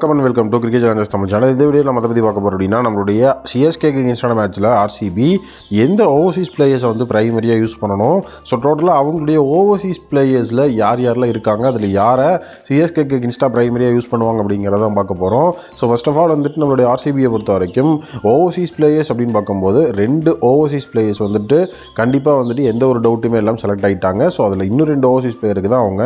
வணக்கம் and welcome to cricket channels Tamil channel இந்த video நம்ம பற்றி பார்க்க போகிறோம் அப்படின்னா நம்மளுடைய சிஎஸ்கே இன்ஸ்டான மேட்ச்சில் ஆர்சிபி எந்த ஓவர்சீஸ் பிளேயர்ஸை வந்து ப்ரைமரியாக யூஸ் பண்ணணும்? ஸோ டோட்டலாக அவங்களுடைய ஓவர்சீஸ் பிளேயர்ஸில் யார் யாரெல்லாம் இருக்காங்க? அதில் யாரை சிஎஸ்கேக்கு இன்ஸ்டா ப்ரைமரியாக யூஸ் பண்ணுவாங்க அப்படிங்கிறத பார்க்க போகிறோம் ஸோ ஃபஸ்ட் ஆஃப் ஆல் வந்துட்டு நம்மளுடைய ஆர்சிபியை பொறுத்த வரைக்கும் ஓவர்சீஸ் பிளேயர்ஸ் அப்படின்னு பார்க்கும்போது ரெண்டு ஓவர்சீஸ் பிளேயர்ஸ் வந்துட்டு கண்டிப்பாக வந்துட்டு எந்த ஒரு டவுட்டுமே எல்லாம் செலக்ட் ஆகிட்டாங்க ஸோ அதில் இன்னும் ரெண்டு ஓவர்சீஸ் பிளேயருக்கு தான் அவங்க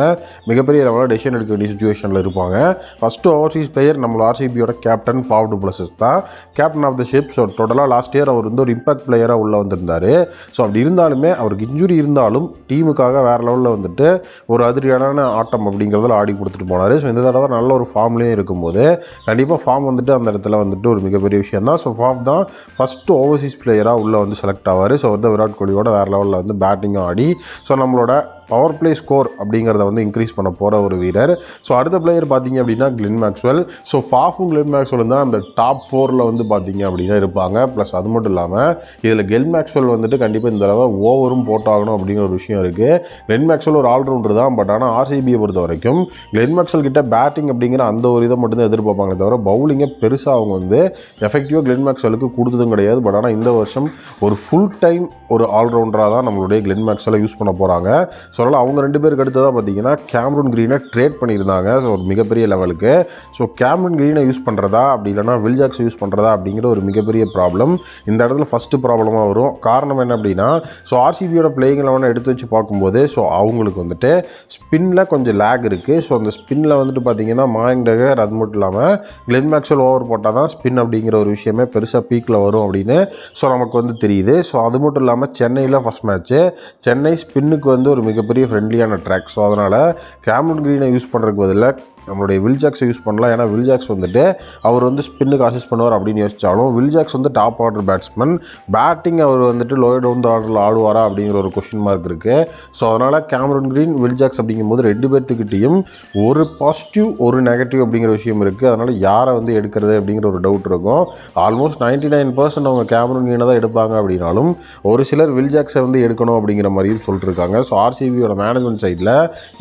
மிகப்பெரிய லெவலில் டெசிஷன் எடுக்க வேண்டிய சுச்சுவேஷனில் இருப்பாங்க. ஃபஸ்ட்டு ஓவர்சீஸ் பிளேயர் நம்ம ஆர்சிபியோட கேப்டன் ஃபாவ்டு பிளஸஸ் தான். Captain of the ship so டோட்டலாக லாஸ்ட் இயர் அவர் வந்து ஒரு இம்பாக்ட் பிளேயராக உள்ளே வந்திருந்தார். ஸோ அப்படி இருந்தாலுமே அவருக்கு இன்ஜுரி இருந்தாலும் டீமுக்காக வேறு லெவலில் வந்துட்டு ஒரு அதிரியான ஆட்டம் அப்படிங்கிறதுல ஆடி கொடுத்துட்டு போனார். ஸோ இந்த தடவை நல்ல ஒரு ஃபார்ம்லேயும் இருக்கும்போது கண்டிப்பாக ஃபார்ம் வந்துட்டு அந்த இடத்துல வந்துட்டு ஒரு மிகப்பெரிய விஷயம் தான். ஸோ ஃபார்ம் தான் ஃபஸ்ட்டு ஓவர்சீஸ் பிளேயராக உள்ளே வந்து செலக்ட் ஆவார். ஸோ வந்து விராட் கோலியோட வேறு லெவலில் வந்து பேட்டிங்கும் ஆடி ஸோ நம்மளோட பவர் பிளே ஸ்கோர் அப்படிங்கிறத வந்து இன்க்ரீஸ் பண்ண போகிற ஒரு வீரர். ஸோ அடுத்த பிளேயர் பார்த்தீங்க அப்படின்னா கிளின் மேக்ஸ்வெல் ஸோ ஃபாஃபும் கிளின் மேக்ஸ்வெல் தான் அந்த டாப் ஃபோரில் வந்து பார்த்தீங்க அப்படின்னா இருப்பாங்க. ப்ளஸ் அது மட்டும் இல்லாமல் இதில் கெல் மேக்ஸ்வெல் வந்துட்டு கண்டிப்பாக இந்த தடவை ஓவரும் போட்டாகணும் அப்படிங்கிற ஒரு விஷயம் இருக்குது கிளென் மேக்ஸ்வெல் ஒரு ஆல்ரவுண்டர் தான். பட் ஆனால் ஆர்சிபியை பொறுத்த வரைக்கும் கிளென் மேக்ஸ்வெல் கிட்ட பேட்டிங் அப்படிங்கிற அந்த ஒரு இதை மட்டும் தான் எதிர்பார்ப்பாங்க தவிர பவுலிங்கை பெருசாக அவங்க வந்து எஃபெக்டிவாக கிளென் மேக்ஸ்வெலுக்கு கொடுத்ததும் கிடையாது. பட் ஆனால் இந்த வருஷம் ஒரு ஃபுல் டைம் ஒரு ஆல்ரவுண்டராக தான் நம்மளுடைய கிளென் மேக்ஸ்வெலை யூஸ் பண்ண போகிறாங்க ஸோ அதனால் அவங்க ரெண்டு பேருக்கு அடுத்ததாக பார்த்தீங்கன்னா கேமரூன் க்ரீனை ட்ரேட் பண்ணியிருந்தாங்க. ஸோ ஒரு மிகப்பெரிய லெவலுக்கு ஸோ கேம்ரூன் க்ரீனை யூஸ் பண்ணுறதா அப்படி இல்லைனா வில்ஜாக்ஸ் யூஸ் பண்ணுறதா அப்படிங்கிற ஒரு மிகப்பெரிய ப்ராப்ளம் இந்த இடத்துல ஃபஸ்ட்டு ப்ராப்ளமாக வரும். காரணம் என்ன அப்படின்னா ஸோ ஆர்சிபியோட பிளேயிங் லெவனை எடுத்து வச்சு பார்க்கும்போது ஸோ அவங்களுக்கு வந்துட்டு ஸ்பின்னில் கொஞ்சம் லேக் இருக்குது ஸோ அந்த ஸ்பின்னில் வந்துட்டு பார்த்தீங்கன்னா மாயங் அது மட்டும் இல்லாமல் கிளென் மேக்ஸல் ஓவர் போட்டால் தான் ஸ்பின் அப்படிங்கிற ஒரு விஷயமே பெருசாக பீக்கில் வரும் அப்படின்னு ஸோ நமக்கு வந்து தெரியுது. ஸோ அது மட்டும் இல்லாமல் சென்னையில் ஃபஸ்ட் மேட்ச்சு சென்னை ஸ்பின்னுக்கு வந்து ஒரு மிக மிகப்பெரிய ஃப்ரெண்ட்லியான ட்ராக் ஸோ அதனால் கேமரன் க்ரீனை யூஸ் பண்ணுறதுக்கு பதிலாக நம்மளுடைய வில்ஜாக்ஸை யூஸ் பண்ணலாம். ஏன்னா வில்ஜாக்ஸ் வந்துட்டு அவர் வந்து ஸ்பின்னுக்கு அசிஸ்ட் பண்ணுவார் அப்படின்னு யோசிச்சாலும் வில்ஜாக்ஸ் வந்து டாப் ஆர்டர் பேட்ஸ்மேன் பேட்டிங் அவர் வந்துட்டு லோயர் டவுன் ஆர்டரில் ஆடுவாரா அப்படிங்கிற ஒரு கொஷின் மார்க் இருக்குது ஸோ அதனால் கேமரன் க்ரீன் வில்ஜாக்ஸ் அப்படிங்கும்போது ரெண்டு பேர்த்துக்கிட்டையும் ஒரு பாசிட்டிவ் ஒரு நெகட்டிவ் அப்படிங்கிற விஷயம் இருக்குது அதனால் யாரை வந்து எடுக்கிறது அப்படிங்கிற ஒரு டவுட் இருக்கும். ஆல்மோஸ்ட் நைன்ட்டி நைன் பர்சன்ட் அவங்க கேமரன் க்ரீனை தான் எடுப்பாங்க அப்படின்னாலும் ஒரு சிலர் வில்ஜாக்ஸை வந்து எடுக்கணும் அப்படிங்கிற மாதிரியும் சொல்லிட்டுருக்காங்க ஸோ ஆர்சிபியோட மேனேஜ்மெண்ட் சைடில்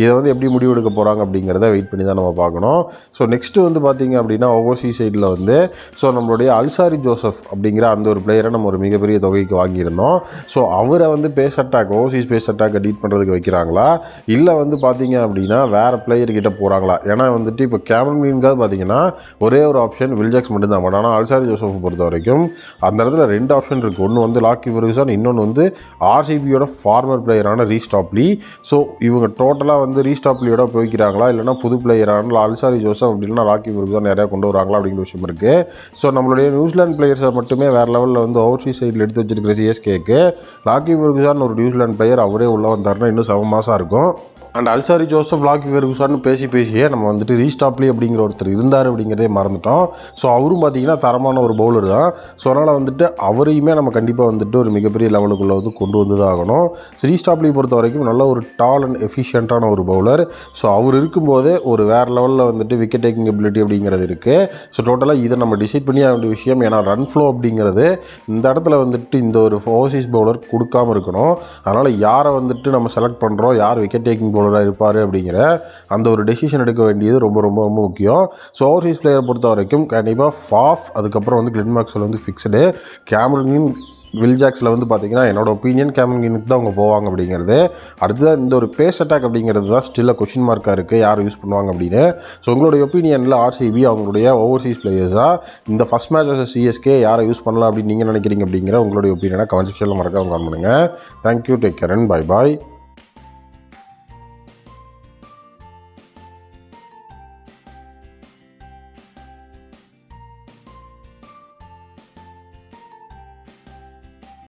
இதை வந்து எப்படி முடிவு எடுக்க போகிறாங்க அப்படிங்கிறத வெயிட் பண்ணி தான் நம்ம பார்க்கணும். ஸோ நெக்ஸ்ட்டு வந்து பார்த்தீங்க அப்படின்னா ஓவோசி சைடில் வந்து ஸோ நம்மளுடைய அல்சாரி ஜோசப் அப்படிங்கிற அந்த ஒரு பிளேயரை நம்ம ஒரு மிகப்பெரிய தொகைக்கு வாங்கியிருந்தோம். ஸோ அவரை வந்து பேஸ் அட்டாக் ஓவர்சீஸ் பேஸ் அட்டாக்கை டீட் பண்ணுறதுக்கு வைக்கிறாங்களா? இல்லை வந்து பார்த்தீங்க அப்படின்னா வேறு பிளேயர்கிட்ட போகிறாங்களா ஏன்னா வந்துட்டு இப்போ கேமரன் மீன்காவது பார்த்தீங்கன்னா ஒரே ஒரு ஆப்ஷன் வில்ஜாக்ஸ் மட்டும்தான். பட் ஆனால் அல்சாரி ஜோசப் பொறுத்த வரைக்கும் அந்த இடத்துல ரெண்டு ஆப்ஷன் இருக்குது ஒன்று வந்து லாக்கி ஃபெர்குசன் இன்னொன்று வந்து ஆர்சிபியோட ஃபார்மர் பிளேயரான ரீஸ்டாப்லி ஸோ இவங்க டோட்டலாக வந்து ரீஸ்டாப்லியோட போய்க்கிறாங்களா? இல்லைனா புது பிளேயரான அல்சாரி ஜோசப் அப்படி ராக்கி ராக்கி தான் நிறையா கொண்டு வராங்களா அப்படிங்கிற விஷயம் இருக்குது ஸோ நம்மளுடைய நியூசிலாந்து பிளேயர்ஸை மட்டுமே வேறு லெவலில் வந்து ஓவர்சீஸ் சைடில் எடுத்து வச்சிருக்கிற சிஎஸ்கேக்கு ராக்கி ஃபெர்குசன் ஒரு நியூசிலாந்து பிளேயர் அவரே உள்ளே வந்தாருன்னா இன்னும் செவன் மாதம் இருக்கும். அண்ட் அல்சாரி ஜோசப் லாக்கி ஃபெர்குசான்னு பேசி பேசியே நம்ம வந்துட்டு ரீஸ்டாப்லி அப்படிங்கிற ஒருத்தர் இருந்தார் அப்படிங்கிறதே மறந்துட்டோம். ஸோ அவரும் பார்த்தீங்கன்னா தரமான ஒரு பவுலர் தான். ஸோ அதனால் வந்துட்டு அவரையுமே நம்ம கண்டிப்பாக வந்துட்டு ஒரு மிகப்பெரிய லெவலுக்குள்ளே வந்து கொண்டு வந்து தான் ஆகணும். ஸோ ரீஸ்டாப்லி பொறுத்த வரைக்கும் நல்ல ஒரு டால் அண்ட் எஃபிஷியண்ட்டான ஒரு பவுலர் ஸோ அவர் இருக்கும்போதே ஒரு வேறு லெவலில் வந்துட்டு விக்கெட் டேக்கிங் எபிலிட்டி அப்படிங்கிறது இருக்குது ஸோ டோட்டலாக இதை நம்ம டிசைட் பண்ணி வேண்டிய விஷயம் ஏன்னா ரன் ஃப்ளோ அப்படிங்கிறது இந்த இடத்துல வந்துட்டு இந்த ஒரு ஓவர்சீஸ் பவுலர் கொடுக்காம இருக்கணும். அதனால் யாரை வந்துட்டு நம்ம செலக்ட் பண்ணுறோம் யார் விக்கெட் டேக்கிங் பவுலராக இருப்பார் அப்படிங்கிற அந்த ஒரு டெசிஷன் எடுக்க வேண்டியது ரொம்ப ரொம்ப ரொம்ப முக்கியம். ஸோ ஓவர்சீஸ் பிளேயரை பொறுத்த வரைக்கும் கண்டிப்பாக ஃபாஃப் அதுக்கப்புறம் வந்து கிளின் மேக்ஸில் வந்து ஃபிக்ஸ்டு கேமரனின் வில்ஜாக்ஸில் வந்து பார்த்தீங்கன்னா என்னோட ஒப்பீனியன் கேமரனுக்கு தான் அவங்க போவாங்க அப்படிங்கிறது. அடுத்தது இந்த ஒரு பேஸ் அட்டாக் அப்படிங்கிறது தான் ஸ்டில் கொஷின் மார்க்காக இருக்குது யார் யூஸ் பண்ணுவாங்க அப்படின்னு. ஸோ உங்களுடைய ஒப்பீனியனில் ஆர்சிபி அவங்களுடைய ஓவர்சீஸ் பிளேயர்ஸாக இந்த ஃபஸ்ட் மேட்ச் சிஎஸ்கே யாரை யூஸ் பண்ணலாம் அப்படின்னு நீங்கள் நினைக்கிறீங்க அப்படிங்கிற உங்களுடைய ஒப்பீனியனை கமெண்ட் செக்ஷனில் மறக்காம கமெண்ட் பண்ணுங்கள் thank you take care and bye bye